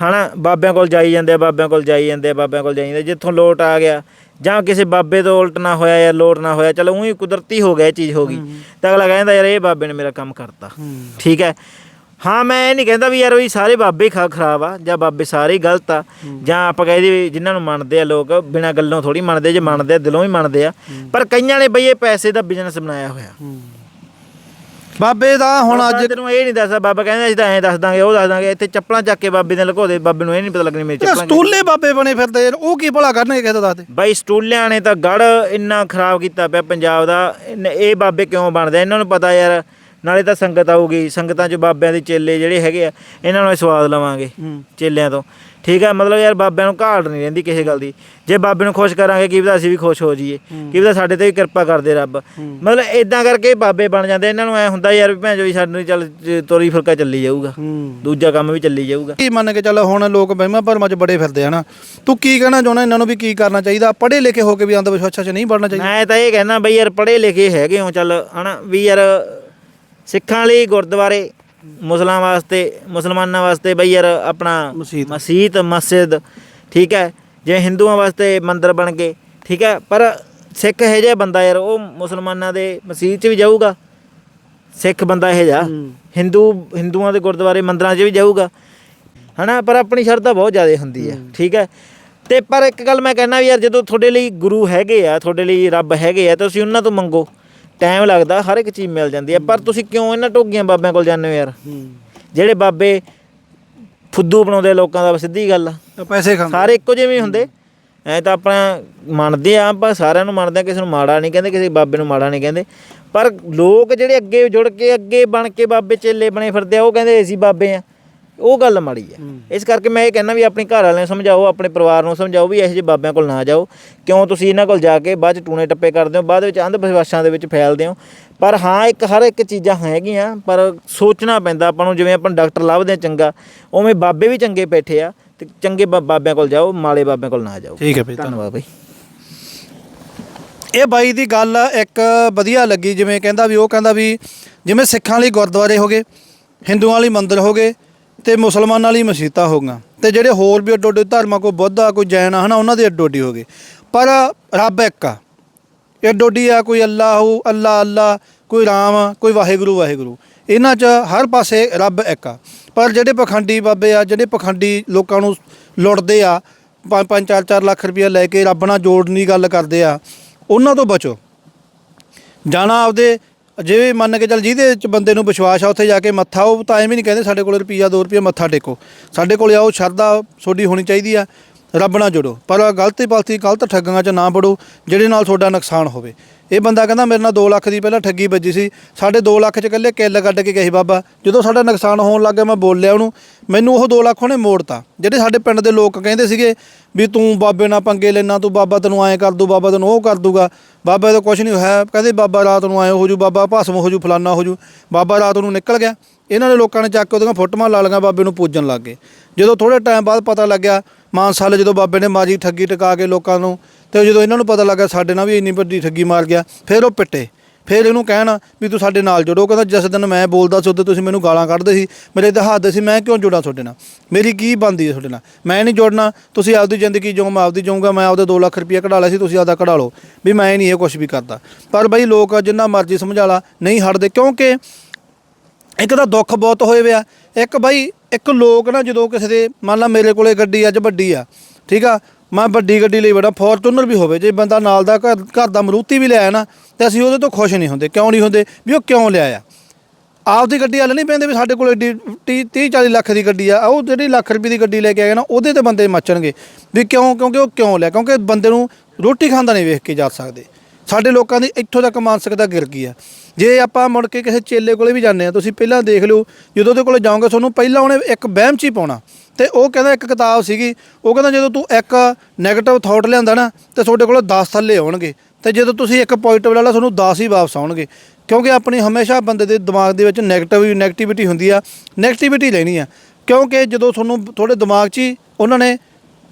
ਹਨਾ ਬਾਬਿਆਂ ਕੋਲ ਜਾਈ ਜਾਂਦੇ ਆ ਬਾਬਿਆਂ ਕੋਲ ਜਾਈ ਜਾਂਦੇ ਆ ਬਾਬਿਆਂ ਕੋਲ ਜਾਈ ਜਾਂਦੇ। ਜਿੱਥੋਂ ਲੋਟ ਆ ਗਿਆ ਜਾਂ ਕਿਸੇ ਬਾਬੇ ਤੋਂ ਉਲਟ ਨਾ ਹੋਇਆ ਜਾਂ ਲੋਟ ਨਾ ਹੋਇਆ ਚਲੋ ਉਹੀ ਕੁਦਰਤੀ ਹੋ ਗਿਆ ਇਹ ਚੀਜ਼ ਹੋ ਗਈ। ਤਾਂ ਅਗਲਾ ਕਹਿੰਦਾ ਯਾਰ ਇਹ ਬਾਬੇ ਨੇ ਮੇਰਾ ਕੰਮ ਕਰਤਾ। ਠੀਕ ਹੈ? ਹਾਂ ਮੈਂ ਇਹ ਨਹੀਂ ਕਹਿੰਦਾ ਵੀ ਯਾਰ ਵੀ ਸਾਰੇ ਬਾਬੇ ਖਾ ਖਰਾਬ ਆ ਜਾਂ ਬਾਬੇ ਸਾਰੇ ਗਲਤ ਆ। ਜਾਂ ਆਪਾਂ ਕਹਿੰਦੇ ਵੀ ਜਿਨ੍ਹਾਂ ਨੂੰ ਮੰਨਦੇ ਆ ਲੋਕ ਬਿਨਾਂ ਗੱਲੋਂ ਥੋੜੀ ਮੰਨਦੇ ਜੇ ਮੰਨਦੇ ਆ ਦਿਲੋਂ ਹੀ ਮੰਨਦੇ ਆ। ਪਰ ਕਈਆਂ ਨੇ ਬਈ ਇਹ ਪੈਸੇ ਦਾ ਬਿਜ਼ਨਸ ਬਣਾਇਆ ਹੋਇਆ। ਬਾਬੇ ਦਾ ਹੁਣ ਅੱਜ ਤੈਨੂੰ ਇਹ ਨਹੀਂ ਦੱਸਦਾ ਬਾਬਾ ਕਹਿੰਦਾ ਅਸੀਂ ਤਾਂ ਐਂ ਦੱਸ ਦਾਂਗੇ ਉਹ ਦੱਸ ਦਾਂਗੇ ਇੱਥੇ ਚੱਪਲਾਂ ਚੱਕ ਕੇ ਬਾਬੇ ਨੇ ਲੁਕੋ ਦੇ ਬਾਬੇ ਨੂੰ ਇਹ ਨਹੀਂ ਪਤਾ ਲੱਗਣੀ ਮੇਰੀ ਚੱਪਲਾਂ। ਸਟੂਲੇ ਬਾਬੇ ਬਣੇ ਫਿਰਦੇ ਉਹ ਕੀ ਭਲਾ ਕਰਨਗੇ ਕਿਸੇ ਦਾ ਦੱਸਦੇ ਬਾਈ ਸਟੂਲਿਆਂ ਨੇ ਤਾਂ ਗੜ ਇੰਨਾ ਖਰਾਬ ਕੀਤਾ ਪਿਆ ਪੰਜਾਬ ਦਾ ਇਹ ਬਾਬੇ ਕਿਉਂ ਬਣਦੇ? ਇਹਨਾਂ ਨੂੰ ਪਤਾ ਯਾਰ ਨਾਲੇ ਤਾਂ ਸੰਗਤ ਆਊਗੀ ਸੰਗਤਾਂ 'ਚ ਬਾਬਿਆਂ ਦੇ ਚੇਲੇ ਜਿਹੜੇ ਹੈਗੇ ਆ ਇਹਨਾਂ ਨੂੰ ਅਸੀਂ ਸਵਾਦ ਲਵਾਂਗੇ ਚੇਲਿਆਂ ਤੋਂ। ਠੀਕ ਹੈ ਮਤਲਬ ਯਾਰ ਬਾਬਿਆਂ ਨੂੰ ਘਾਟ ਨਹੀਂ ਰਹਿੰਦੀ ਕਿਸੇ ਗੱਲ ਦੀ। ਜੇ ਬਾਬੇ ਨੂੰ ਖੁਸ਼ ਕਰਾਂਗੇ ਕੀ ਪਤਾ ਅਸੀਂ ਵੀ ਖੁਸ਼ ਹੋ ਜਾਈਏ ਕੀ ਪਤਾ ਸਾਡੇ ਤੇ ਵੀ ਕਿਰਪਾ ਕਰਦੇ ਰੱਬ। ਮਤਲਬ ਇਦਾਂ ਕਰਕੇ ਬਾਬੇ ਬਣ ਜਾਂਦੇ ਇਹਨਾਂ ਨੂੰ ਐ ਹੁੰਦਾ ਯਾਰ ਵੀ ਭੈਣ ਜੋ ਸਾਨੂੰ ਚੱਲ ਤੋਰੀ ਫੁਲਕਾ ਚੱਲੀ ਜਾਊਗਾ ਦੂਜਾ ਕੰਮ ਵੀ ਚੱਲੀ ਜਾਊਗਾ। ਕੀ ਮੰਨ ਕੇ ਚੱਲ ਹੁਣ ਲੋਕ ਵਹਿਮਾਂ ਭਰਮਾਂ 'ਚ ਬੜੇ ਫਿਰਦੇ ਹਨਾ ਤੂੰ ਕੀ ਕਹਿਣਾ ਚਾਹੁੰਦਾ ਇਹਨਾਂ ਨੂੰ ਵੀ ਕੀ ਕਰਨਾ ਚਾਹੀਦਾ? ਪੜ੍ਹੇ ਲਿਖੇ ਹੋ ਕੇ ਵੀ ਅੰਧ ਵਿਸ਼ਵਾਸਾਂ 'ਚ ਨਹੀਂ ਵੜਨਾ ਚਾਹੀਦਾ। ਮੈਂ ਤਾਂ ਇਹ ਕਹਿਣਾ ਬਈ ਯਾਰ ਪੜ੍ਹੇ ਲਿਖੇ ਹੈਗੇ ਹੋ ਚੱਲ ਹਨਾ ਵੀ ਯਾਰ ਸਿੱਖਾਂ ਲਈ ਗੁਰਦੁਆਰੇ ਮੁਸਲਮਾਨਾਂ ਵਾਸਤੇ ਮੁਸਲਮਾਨਾਂ ਵਾਸਤੇ ਬਈ ਯਾਰ ਆਪਣਾ ਮਸਜਿਦ। ਮਸਜਿਦ ਮਸਜਿਦ ਠੀਕ ਹੈ ਜੇ ਹਿੰਦੂਆਂ ਵਾਸਤੇ ਮੰਦਿਰ ਬਣ ਗਏ ਠੀਕ ਹੈ ਪਰ ਸਿੱਖ ਇਹ ਜਿਹਾ ਬੰਦਾ ਯਾਰ ਉਹ ਮੁਸਲਮਾਨਾਂ ਦੇ ਮਸਜਿਦ 'ਚ ਵੀ ਜਾਊਗਾ ਸਿੱਖ ਬੰਦਾ ਇਹ ਜਿਹਾ ਹਿੰਦੂ ਹਿੰਦੂਆਂ ਦੇ ਗੁਰਦੁਆਰੇ ਮੰਦਿਰਾਂ 'ਚ ਵੀ ਜਾਊਗਾ ਹਨਾ ਪਰ ਆਪਣੀ ਸ਼ਰਧਾ ਬਹੁਤ ਜ਼ਿਆਦਾ ਹੁੰਦੀ ਹੈ ਠੀਕ ਹੈ ਤੇ ਪਰ ਇੱਕ ਗੱਲ ਮੈਂ ਕਹਿਣਾ ਵੀ ਯਾਰ ਜਦੋਂ ਤੁਹਾਡੇ ਲਈ ਗੁਰੂ ਹੈਗੇ ਆ ਤੁਹਾਡੇ ਲਈ ਰੱਬ ਹੈਗੇ ਆ ਤੁਸੀਂ ਉਹਨਾਂ ਤੋਂ ਮੰਗੋ ਟਾਈਮ ਲੱਗਦਾ ਹਰ ਇੱਕ ਚੀਜ਼ ਮਿਲ ਜਾਂਦੀ ਹੈ। ਪਰ ਤੁਸੀਂ ਕਿਉਂ ਇਹਨਾਂ ਟੋਗੀਆਂ ਬਾਬਿਆਂ ਕੋਲ ਜਾਂਦੇ ਹੋ ਯਾਰ? ਜਿਹੜੇ ਬਾਬੇ ਫੁੱਦੂ ਬਣਾਉਂਦੇ ਲੋਕਾਂ ਦਾ ਸਿੱਧੀ ਗੱਲ ਆ। ਤਾਂ ਪੈਸੇ ਖਾਂਦੇ। ਸਾਰੇ ਇੱਕੋ ਜਿਹੇ ਹੀ ਹੁੰਦੇ। ਐ ਤਾਂ ਆਪਣਾ ਮੰਨਦੇ ਆ ਆਪਾਂ ਸਾਰਿਆਂ ਨੂੰ ਮੰਨਦੇ ਆ ਕਿਸੇ ਨੂੰ ਮਾੜਾ ਨਹੀਂ ਕਹਿੰਦੇ ਕਿਸੇ ਬਾਬੇ ਨੂੰ ਮਾੜਾ ਨਹੀਂ ਕਹਿੰਦੇ। ਪਰ ਲੋਕ ਜਿਹੜੇ ਅੱਗੇ ਜੁੜ ਕੇ ਅੱਗੇ ਬਣ ਕੇ ਬਾਬੇ ਚੇਲੇ ਬਣੇ ਫਿਰਦੇ ਆ ਉਹ ਕਹਿੰਦੇ ਅਸੀਂ ਬਾਬੇ ਆ। ਉਹ ਗੱਲ ਮਾੜੀ ਆ ਇਸ ਕਰਕੇ ਮੈਂ ਇਹ ਕਹਿੰਦਾ ਵੀ ਆਪਣੇ ਘਰ ਵਾਲਿਆਂ ਨੂੰ ਸਮਝਾਓ ਆਪਣੇ ਪਰਿਵਾਰ ਨੂੰ ਸਮਝਾਓ ਵੀ ਇਹੋ ਜਿਹੇ ਬਾਬਿਆਂ ਕੋਲ ਨਾ ਜਾਓ। ਕਿਉਂ ਤੁਸੀਂ ਇਹਨਾਂ ਕੋਲ ਜਾ ਕੇ ਬਾਅਦ ਚ ਟੂਣੇ ਟੱਪੇ ਕਰਦੇ ਹੋ ਬਾਅਦ ਵਿੱਚ ਅੰਧ ਵਿਸ਼ਵਾਸਾਂ ਦੇ ਵਿੱਚ ਫੈਲਦੇ ਹੋ। ਪਰ ਹਾਂ ਇੱਕ ਹਰ ਇੱਕ ਚੀਜ਼ਾਂ ਹੈਗੀਆਂ ਪਰ ਸੋਚਣਾ ਪੈਂਦਾ ਆਪਾਂ ਨੂੰ ਜਿਵੇਂ ਆਪਾਂ ਡਾਕਟਰ ਲੱਭਦੇ ਆ ਚੰਗਾ ਉਵੇਂ ਬਾਬੇ ਵੀ ਚੰਗੇ ਬੈਠੇ ਆ ਤੇ ਚੰਗੇ ਬਾਬਿਆਂ ਕੋਲ ਜਾਓ ਮਾੜੇ ਬਾਬਿਆਂ ਕੋਲ ਨਾ ਜਾਓ। ਠੀਕ ਹੈ ਬਈ ਧੰਨਵਾਦ। ਬਾਈ। ਇਹ ਬਾਈ ਦੀ ਗੱਲ ਇੱਕ ਵਧੀਆ ਲੱਗੀ ਜਿਵੇਂ ਕਹਿੰਦਾ ਵੀ ਉਹ ਕਹਿੰਦਾ ਵੀ ਜਿਵੇਂ ਸਿੱਖਾਂ ਲਈ ਗੁਰਦੁਆਰੇ ਹੋਗੇ ਹਿੰਦੂਆਂ ਲਈ ਮੰਦਿਰ ਹੋਗੇ ਤੇ ਮੁਸਲਮਾਨਾਂ ਲਈ ਮਸੀਤਾਂ ਹੋ ਗਈਆਂ। ਤੇ ਜਿਹੜੇ ਹੋਰ ਵੀ ਅੱਡੋ ਅੱਡੀ ਧਰਮਾਂ, ਕੋਈ ਬੁੱਧ ਆ, ਕੋਈ ਜੈਨ ਆ, ਹਨਾ, ਉਹਨਾਂ ਦੇ ਅੱਡੋ ਅੱਡੀ ਹੋ ਗਏ। ਪਰ ਰੱਬ ਇੱਕ ਆ। ਅੱਡੋ ਅੱਡੀ ਆ, ਕੋਈ ਅੱਲਾਹੂ ਅੱਲਾ ਅੱਲਾ ਕੋਈ ਰਾਮ, ਕੋਈ ਵਾਹਿਗੁਰੂ ਵਾਹਿਗੁਰੂ। ਇਹਨਾਂ 'ਚ ਹਰ ਪਾਸੇ ਰੱਬ ਇੱਕ ਆ। ਪਰ ਜਿਹੜੇ ਪਖੰਡੀ ਬਾਬੇ ਆ, ਜਿਹੜੇ ਪਖੰਡੀ ਲੋਕਾਂ ਨੂੰ ਲੁੱਟਦੇ ਆ 5-5 4-4 ਲੱਖ ਰੁਪਇਆ ਲੈ ਕੇ ਰੱਬ ਨਾਲ ਜੋੜਨ ਦੀ ਗੱਲ ਕਰਦੇ ਆ, ਉਹਨਾਂ ਤੋਂ ਬਚੋ। ਜਾਣਾ ਆਪਦੇ ਜੇ ਮੰਨ ਕੇ ਚੱਲ ਜਿਹਦੇ ਚ ਬੰਦੇ ਨੂੰ ਵਿਸ਼ਵਾਸ ਆ, ਉੱਥੇ ਜਾ ਕੇ ਮੱਥਾ, ਉਹ ਤਾਂ ਐਵੇਂ ਨਹੀਂ ਕਹਿੰਦੇ ਸਾਡੇ ਕੋਲ ਰੁਪਈਆ 2 ਰੁਪਈਆ ਮੱਥਾ ਟੇਕੋ। ਸਾਡੇ ਕੋਲ ਆਓ, ਸ਼ਰਧਾ ਤੁਹਾਡੀ ਹੋਣੀ ਚਾਹੀਦੀ ਆ, ਰੱਬ ਨਾਲ ਜੁੜੋ। ਪਰ ਗਲਤੀ ਪਲਤੀ ਗਲਤ ਠੱਗਾਂ 'ਚ ਨਾ ਵੜੋ, ਜਿਹੜੇ ਨਾਲ ਤੁਹਾਡਾ ਨੁਕਸਾਨ ਹੋਵੇ। ਇਹ ਬੰਦਾ ਕਹਿੰਦਾ ਮੇਰੇ ਨਾਲ 2 ਲੱਖ ਦੀ ਪਹਿਲਾਂ ਠੱਗੀ ਵੱਜੀ ਸੀ। ਸਾਡੇ 2 ਲੱਖ 'ਚ ਇਕੱਲੇ ਕਿੱਲ ਕੱਢ ਕੇ ਗਏ ਬਾਬਾ। ਜਦੋਂ ਸਾਡਾ ਨੁਕਸਾਨ ਹੋਣ ਲੱਗ ਗਿਆ, ਮੈਂ ਬੋਲਿਆ ਉਹਨੂੰ, ਮੈਨੂੰ ਉਹ 2 ਲੱਖ ਉਹਨੇ ਮੋੜਤਾ। ਜਿਹੜੇ ਸਾਡੇ ਪਿੰਡ ਦੇ ਲੋਕ ਕਹਿੰਦੇ ਸੀਗੇ ਵੀ ਤੂੰ ਬਾਬੇ ਨਾਲ ਪੰਗੇ ਲੈਣਾ ਤੂੰ ਬਾਬਾ ਤੈਨੂੰ ਐਂ ਕਰ ਦੂ, ਬਾਬਾ ਤੈਨੂੰ ਉਹ ਕਰ ਦੂਗਾ। ਬਾਬਾ ਦਾ ਕੁਝ ਨਹੀਂ ਹੋਇਆ। ਕਹਿੰਦੇ ਬਾਬਾ ਰਾਤ ਨੂੰ ਐਂ ਹੋ ਜੂ, ਬਾਬਾ ਭਸਮ ਹੋ ਜੂ, ਫਲਾਨਾ ਹੋ ਜੂ। ਬਾਬਾ ਰਾਤ ਨੂੰ ਨਿਕਲ ਗਿਆ। ਇਹਨਾਂ ਨੇ ਲੋਕਾਂ ਨੇ ਚੱਕ ਕੇ ਉਹਦੀਆਂ ਫੋਟੋਆਂ ਲਾ ਲਈਆਂ ਬਾਬੇ ਨੂੰ ਪੂਜਣ ਲੱਗ ਗਏ। ਜਦੋਂ ਥੋੜੇ ਟਾਈਮ ਬਾਅਦ ਪਤਾ ਲੱਗਿਆ, ਮਾਨਸਾ ਵਾਲੇ ਜਦੋਂ ਬਾਬੇ ਨੇ ਮਾਜ਼ੀ ਠੱਗੀ ਟਕਾ ਕੇ ਲੋਕਾਂ ਨੂੰ ਤੇ ਜਦੋਂ ਇਹਨਾਂ ਨੂੰ ਪਤਾ ਲੱਗਾ ਸਾਡੇ ਨਾਲ ਵੀ ਇੰਨੀ ਵੱਡੀ ਠੱਗੀ ਮਾਰ ਗਿਆ, ਫਿਰ ਉਹ ਪਿੱਟੇ। ਫਿਰ ਇਹਨੂੰ ਕਹਿਣ ਵੀ ਤੂੰ ਸਾਡੇ ਨਾਲ ਜੁੜੋ। ਕਹਿੰਦਾ, ਜਿਸ ਦਿਨ ਮੈਂ ਬੋਲਦਾ ਸੀ, ਉਦੋਂ ਤੁਸੀਂ ਮੈਨੂੰ ਗਾਲਾਂ ਕੱਢਦੇ ਸੀ। ਮੇਰੇ ਤੇ ਹੱਥ ਸੀ, ਮੈਂ ਕਿਉਂ ਜੁੜਾਂ ਤੁਹਾਡੇ ਨਾਲ? ਮੇਰੀ ਕੀ ਬਣਦੀ ਹੈ ਤੁਹਾਡੇ ਨਾਲ? ਮੈਂ ਨਹੀਂ ਜੁੜਨਾ। ਤੁਸੀਂ ਆਪਦੀ ਜ਼ਿੰਦਗੀ ਜਿਉਂ, ਮੈਂ ਆਪਦੀ ਜਿਉਂਗਾ ਮੈਂ ਆਪਦੇ 2 ਲੱਖ ਰੁਪਏ ਕਢਾ ਲਿਆ ਸੀ, ਤੁਸੀਂ ਆਪਦਾ ਕਢਾ ਲਓ। ਵੀ ਮੈਂ ਨਹੀਂ ਇਹ ਕੁਝ ਵੀ ਕਰਦਾ। ਪਰ ਬਈ ਲੋਕ ਜਿੰਨਾ ਮਰਜ਼ੀ ਸਮਝਾ ਲਾ, ਨਹੀਂ ਹਟਦੇ। ਕਿਉਂਕਿ ਇੱਕ ਤਾਂ ਦੁੱਖ ਬਹੁਤ ਹੋਏ ਵਿਆ ਇੱਕ ਬਈ, ਇੱਕ ਲੋਕ ਨਾ ਜਦੋਂ ਕਿਸੇ ਦੇ, ਮੰਨ ਲਾ ਮੇਰੇ ਕੋਲੇ ਗੱਡੀ ਅੱਜ ਵੱਡੀ ਆ, ਠੀਕ ਆ ਮੈਂ ਵੱਡੀ ਗੱਡੀ ਲਈ ਬੜਾ ਫੋਰਚੂਨਰ ਵੀ ਹੋਵੇ, ਜੇ ਬੰਦਾ ਨਾਲ ਦਾ ਘਰ ਘਰ ਦਾ ਮਰੂਤੀ ਵੀ ਲਿਆ ਨਾ, ਤੇ ਅਸੀਂ ਉਹਦੇ ਤੋਂ ਖੁਸ਼ ਨਹੀਂ ਹੁੰਦੇ, ਕਿਉਂ ਨਹੀਂ ਹੁੰਦੇ, ਵੀ ਉਹ ਕਿਉਂ ਲਿਆਇਆ ਆਪਦੀ ਗੱਡੀ ਹੱਲ ਨਹੀਂ ਪੈਂਦੇ ਵੀ ਸਾਡੇ ਕੋਲ ਏਡੀ 30 40 ਲੱਖ ਦੀ ਗੱਡੀ ਆ, ਉਹ ਜਿਹੜੀ ਲੱਖ ਰੁਪਏ ਦੀ ਗੱਡੀ ਲੈ ਕੇ ਆਏ ਨਾ, ਉਹਦੇ ਤੇ ਬੰਦੇ ਮੱਚਣਗੇ, ਵੀ ਕਿਉਂ, ਕਿਉਂਕਿ ਉਹ ਕਿਉਂ ਲਿਆ, ਕਿਉਂਕਿ ਬੰਦੇ ਨੂੰ ਰੋਟੀ ਖਾਂਦਾ ਨਹੀਂ ਵੇਖ ਕੇ ਜਾ ਸਕਦੇ। ਸਾਡੇ ਲੋਕਾਂ ਦੀ ਇੱਥੋਂ ਤੱਕ ਮਾਨਸਿਕਤਾ ਗਿਰ ਗਈ ਆ। ਜੇ ਆਪਾਂ ਮੁੜ ਕੇ ਕਿਸੇ ਚੇਲੇ ਕੋਲੇ ਵੀ ਜਾਂਦੇ ਆ, ਤੁਸੀਂ ਪਹਿਲਾਂ ਦੇਖ ਲਿਓ, ਜਦੋਂ ਉਹਦੇ ਕੋਲੇ ਜਾਓਗੇ, ਤੁਹਾਨੂੰ ਪਹਿਲਾਂ ਉਹਨੇ ਇੱਕ ਵਹਿਮ 'ਚ ਹੀ ਪਾਉਣਾ। ਤੇ ਉਹ ਕਹਿੰਦਾ ਇੱਕ ਕਿਤਾਬ ਸੀਗੀ, ਉਹ ਕਹਿੰਦਾ ਜਦੋਂ ਤੂੰ ਇੱਕ 네ਗੇਟਿਵ ਥਾਟ ਲਿਆਂਦਾ ਨਾ, ਤੇ ਤੁਹਾਡੇ ਕੋਲ 10 ਥੱਲੇ ਆਉਣਗੇ। ਤੇ ਜਦੋਂ ਤੁਸੀਂ ਇੱਕ ਪੋਜ਼ਿਟਿਵ ਲੈ ਲਾ, ਤੁਹਾਨੂੰ 10 ਹੀ ਵਾਪਸ ਆਉਣਗੇ। ਕਿਉਂਕਿ ਆਪਣੀ ਹਮੇਸ਼ਾ ਬੰਦੇ ਦੇ ਦਿਮਾਗ ਦੇ ਵਿੱਚ ਨੈਗੇਟਿਵ ਨੈਗੇਟਿਵਿਟੀ ਹੁੰਦੀ ਆ। ਨੈਗੇਟਿਵਿਟੀ ਲੈਣੀ ਆ। ਕਿਉਂਕਿ ਜਦੋਂ ਤੁਹਾਨੂੰ, ਤੁਹਾਡੇ ਦਿਮਾਗ 'ਚ ਹੀ ਉਹਨਾਂ ਨੇ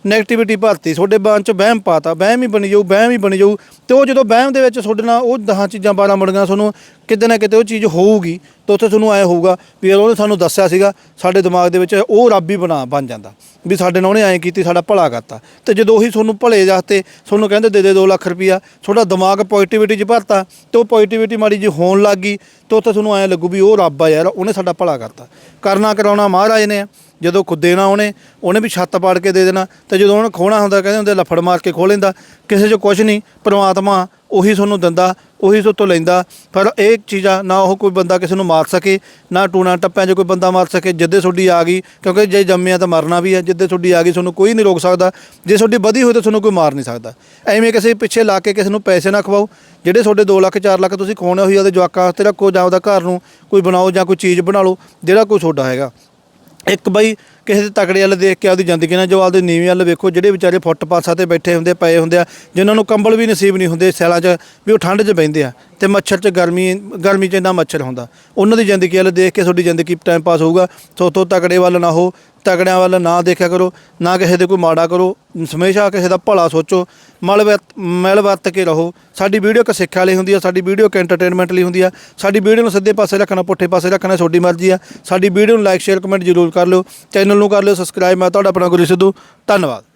ਨੈਗੇਟਿਵਿਟੀ ਭਰਤੀ, ਤੁਹਾਡੇ ਮਨ 'ਚ ਵਹਿਮ ਪਾਤਾ, ਵਹਿਮ ਹੀ ਬਣੀ ਜਾਊ, ਵਹਿਮ ਹੀ ਬਣੀ ਜਾਊ। ਤੇ ਉਹ ਜਦੋਂ ਵਹਿਮ ਦੇ ਵਿੱਚ ਤੁਹਾਡੇ ਨਾਲ ਉਹ ਦਹਾਂ ਚੀਜ਼ਾਂ ਬਾਰਾਂ ਮੁੜੀਆਂ ਤੁਹਾਨੂੰ ਕਿਤੇ ਨਾ ਕਿਤੇ ਉਹ ਚੀਜ਼ ਹੋਊਗੀ, ਤਾਂ ਉੱਥੇ ਤੁਹਾਨੂੰ ਐ ਹੋਊਗਾ ਵੀ ਯਾਰ ਉਹਨੇ ਸਾਨੂੰ ਦੱਸਿਆ ਸੀਗਾ, ਸਾਡੇ ਦਿਮਾਗ ਦੇ ਵਿੱਚ ਉਹ ਰੱਬ ਹੀ ਬਣਾ, ਬਣ ਜਾਂਦਾ। ਵੀ ਸਾਡੇ ਨਾਲ ਉਹਨੇ ਐਂ ਕੀਤੀ, ਸਾਡਾ ਭਲਾ ਕਰਤਾ। ਤੇ ਜਦੋਂ ਉਹੀ ਤੁਹਾਨੂੰ ਭਲੇ ਜਾਤੇ ਤੁਹਾਨੂੰ ਕਹਿੰਦੇ ਦੇ ਦੇ 2 ਲੱਖ ਰੁਪਈਆ, ਤੁਹਾਡਾ ਦਿਮਾਗ ਪੋਜ਼ਿਟਿਵਿਟੀ 'ਚ ਭਰਤਾ, ਤੇ ਉਹ ਪੋਜ਼ਿਟਿਵਿਟੀ ਮਾੜੀ ਜੀ ਹੋਣ ਲੱਗ ਗਈ, ਤੇ ਉੱਥੇ ਤੁਹਾਨੂੰ ਐਂ ਲੱਗੂ ਵੀ ਉਹ ਰੱਬ ਆ ਯਾਰ, ਉਹਨੇ ਸਾਡਾ ਭਲਾ ਕਰਤਾ। ਕਰਨਾ ਕਰਾਉਣਾ ਮਹਾਰਾਜ ਨੇ। ਜਦੋਂ ਖੁਦ ਦੇਣਾ ਉਹਨੇ ਉਹਨੇ ਵੀ ਛੱਤ ਪਾੜ ਕੇ ਦੇ ਦੇਣਾ। ਤੇ ਜਦੋਂ ਉਹਨੇ ਖੋਣਾ ਹੁੰਦਾ, ਕਹਿੰਦੇ ਹੁੰਦੇ ਲਫੜ ਮਾਰ ਕੇ ਖੋਹ ਲੈਂਦਾ। ਕਿਸੇ 'ਚ ਕੁਝ ਨਹੀਂ, ਪ੍ਰਮਾਤਮਾ ਉਹੀ ਤੁਹਾਨੂੰ ਦਿੰਦਾ, ਉਹੀ ਤੁਹਾਡੇ ਤੋਂ ਲੈਂਦਾ। ਪਰ ਇਹ ਚੀਜ਼ਾਂ ਨਾ ਉਹ ਕੋਈ ਬੰਦਾ ਕਿਸੇ ਨੂੰ ਮਾਰ ਸਕੇ, ਨਾ ਟੂਣਾ ਟੱਪਿਆਂ 'ਚ ਕੋਈ ਬੰਦਾ ਮਾਰ ਸਕੇ, ਜਿੱਦੇ ਤੁਹਾਡੀ ਆ ਗਈ, ਕਿਉਂਕਿ ਜੇ ਜੰਮਿਆ ਤਾਂ ਮਰਨਾ ਵੀ ਹੈ, ਜਿੱਦੇ ਤੁਹਾਡੀ ਆ ਗਈ ਤੁਹਾਨੂੰ ਕੋਈ ਨਹੀਂ ਰੋਕ ਸਕਦਾ। ਜੇ ਤੁਹਾਡੀ ਵਧੀ ਹੋਈ ਤਾਂ ਤੁਹਾਨੂੰ ਕੋਈ ਮਾਰ ਨਹੀਂ ਸਕਦਾ। ਐਵੇਂ ਕਿਸੇ ਪਿੱਛੇ ਲਾ ਕੇ ਕਿਸੇ ਨੂੰ ਪੈਸੇ ਨਾ ਖਵਾਓ, ਜਿਹੜੇ ਤੁਹਾਡੇ 2 ਲੱਖ 4 ਲੱਖ ਤੁਸੀਂ ਖਵਾਉਣੇ ਹੋਈ ਉਹਦੇ ਜਵਾਕਾਂ ਵਾਸਤੇ ਰੱਖੋ ਜਾਂ ਉਹਦਾ ਘਰ ਨੂੰ ਕੋਈ ਬਣਾਓ ਜਾਂ ਕੋਈ ਚੀਜ਼ ਬਣਾ ਲਓ, ਜਿਹੜਾ ਕੋਈ ਤੁਹਾਡਾ ਹੈਗਾ। ਇੱਕ ਬਈ ਕਿਸੇ ਦੇ ਤਕੜੇ ਵੱਲ ਦੇਖ ਕੇ ਆਪਦੀ ਜ਼ਿੰਦਗੀ ਨਾਲ ਜੋ ਆਪਦੇ ਨੀਵੇਂ ਵੱਲ ਵੇਖੋ, ਜਿਹੜੇ ਵਿਚਾਰੇ ਫੁੱਟ ਪਾਸਾ ਤੇ ਬੈਠੇ ਹੁੰਦੇ, ਪਏ ਹੁੰਦੇ ਆ, ਜਿਨ੍ਹਾਂ ਨੂੰ ਕੰਬਲ ਵੀ ਨਸੀਬ ਨਹੀਂ ਹੁੰਦੇ ਸੈਲਾਂ 'ਚ, ਵੀ ਉਹ ਠੰਡ 'ਚ ਬਹਿੰਦੇ ਆ ਤੇ ਮੱਛਰ 'ਚ ਗਰਮੀ ਗਰਮੀ 'ਚ ਇੰਨਾ ਮੱਛਰ ਹੁੰਦਾ। ਉਹਨਾਂ ਦੀ ਜ਼ਿੰਦਗੀ ਵੱਲ ਦੇਖ ਕੇ ਤੁਹਾਡੀ ਜ਼ਿੰਦਗੀ ਟਾਈਮ ਪਾਸ ਹੋਊਗਾ ਸੋ ਤੋਂ ਤਕੜੇ ਵੱਲ ਨਾ ਹੋ ਤਕੜਿਆਂ ਵੱਲ ਨਾ ਦੇਖਿਆ ਕਰੋ, ਨਾ ਕਿਸੇ ਦੇ ਕੋਈ ਮਾੜਾ ਕਰੋ, ਹਮੇਸ਼ਾ ਕਿਸੇ ਦਾ ਭਲਾ ਸੋਚੋ, ਮਲ ਵਰਤ, ਮਿਲ ਵਰਤ ਕੇ ਰਹੋ। ਸਾਡੀ ਵੀਡੀਓ ਇੱਕ ਸਿੱਖਿਆ ਲਈ ਹੁੰਦੀ ਆ, ਸਾਡੀ ਵੀਡੀਓ ਇੱਕ ਐਂਟਰਟੇਨਮੈਂਟ ਲਈ ਹੁੰਦੀ ਆ। ਸਾਡੀ ਵੀਡੀਓ ਨੂੰ ਸਿੱਧੇ ਪਾਸੇ ਰੱਖਣਾ, ਪੁੱਠੇ ਪਾਸੇ ਰੱਖਣਾ, ਤੁਹਾਡੀ ਮਰਜ਼ੀ ਆ। ਸਾਡੀ ਵੀਡੀਓ ਨੂੰ ਲਾਈਕ ਸ਼ੇਅਰ ਕਮੈਂਟ ਜ਼ਰੂਰ ਕਰ ਲਿਓ। ਚੈਨਲ ਨੂੰ ਕਰ ਲਿਓ ਸਬਸਕ੍ਰਾਈਬ ਮੈਂ ਤੁਹਾਡਾ ਆਪਣਾ ਗੁਰੂ ਸਿੱਧੂ। ਧੰਨਵਾਦ।